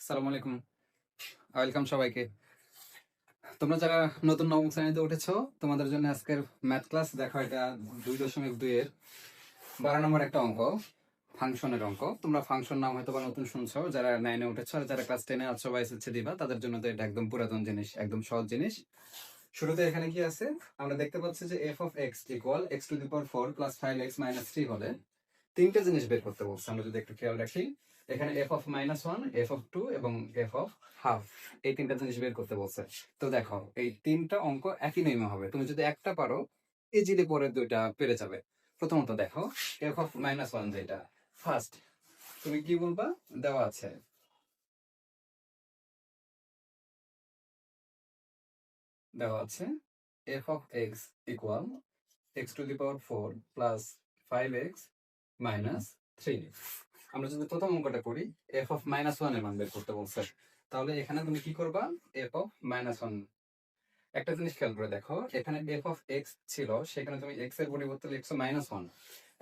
আসসালামু আলাইকুম। ওয়েলকাম সবাইকে। তোমরা যারা নতুন নবম শ্রেণীতে উঠেছো, তোমাদের জন্য আজকের ম্যাথ ক্লাস দেখো, এটা দুই দশমিক দুই এর বারো নম্বর একটা অঙ্ক, ফাংশনের অঙ্ক। তোমরা ফাংশন নাম হয়তো বা নতুন শুনছো, যারা নাইনে উঠেছো আর যারা ক্লাস টেনে আছো বা দিবা, তাদের জন্য তো এটা একদম পুরাতন জিনিস, একদম সহজ জিনিস। শুরুতে এখানে কি আছে? আমরা দেখতে পাচ্ছি যে F of X equal X to the power four plus five X minus three হলে তিনটে জিনিস বের করতে বলছে, আমরা যদি একটু খেয়াল রাখি। এখানে F of minus one F of two এবং এফ অফ হাফ এই তিনটা জিনিস বের করতে বলছে। তো দেখো, এই তিনটা অঙ্ক একই নিয়মে হবে। তুমি যদি একটা পারো ইজিলি পরে দুইটা পেরে যাবে। প্রথমত দেখো এফ অফ মাইনাস ওয়ান যেটা ফার্স্ট তুমি কি বলবা? দেওয়া আছে। দেওয়া আছে F of X equal X to the power four plus five X minus three আমরা যদি প্রথম অঙ্কটা করি এফ অফ মাইনাস ওয়ানের মান বের করতে বলছে। তাহলে এখানে তুমি কি করবা? এফ অফ মাইনাস ওয়ান একটা জিনিস খেয়াল করে দেখো, এখানে এফ অফ এক্স ছিল, সেখানে তুমি এক্সের পরিবর্তে লিখছো মাইনাস ওয়ান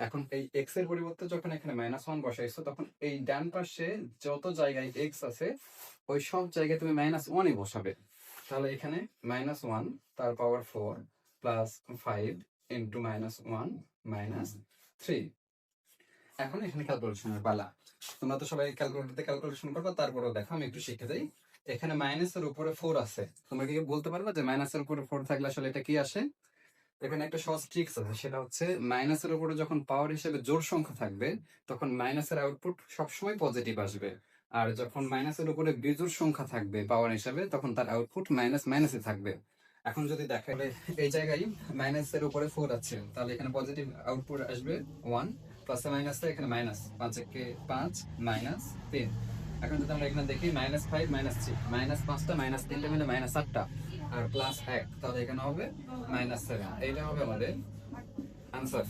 এখন এই এক্সের পরিবর্তে যখন এখানে মাইনাস ওয়ান বসাইছো, তখন এই ডান পাশে যত জায়গায় এক্স আছে, ওই সব জায়গায় তুমি মাইনাস ওয়ানই বসাবে। তাহলে এখানে মাইনাস ওয়ান তার power four plus five into minus one minus three এখন এখানে ক্যালকুলেশনের পালা। তোমরা তো সবাই ক্যালকুলেটরতে ক্যালকুলেশন করবে, তারপরেও দেখো, আমি একটু শিখে দেই। এখানে মাইনাসের উপরে ফোর আছে। তোমরা কি বলতে পারবে যে মাইনাসের উপরে ফোর থাকলে আসলে এটা কি আসে? এখানে একটা সহজ ট্রিক্স আছে, সেটা হচ্ছে মাইনাসের উপরে যখন পাওয়ার হিসেবে জোর সংখ্যা থাকবে, তখন মাইনাসের আউটপুট সবসময় পজিটিভ আসবে। আর যখন মাইনাসের উপরে বিজোড় সংখ্যা থাকবে পাওয়ার হিসেবে, তখন তার আউটপুট মাইনাস মাইনাসে থাকবে। এখন যদি দেখা এই জায়গায় মাইনাসের উপরে ফোর আছে, তাহলে এখানে পজিটিভ আউটপুট আসবে ওয়ান প্লাস মাইনাস এখানে মাইনাস পাঁচ একে পাঁচ মাইনাস তিন। এখন যদি আমরা এখানে দেখি minus five minus three minus পাঁচটা মাইনাস তিনটা মিলে মাইনাস আটটা আর প্লাস এক, তাহলে এখানে হবে মাইনাস সেভেন এইটা হবে আমাদের আনসার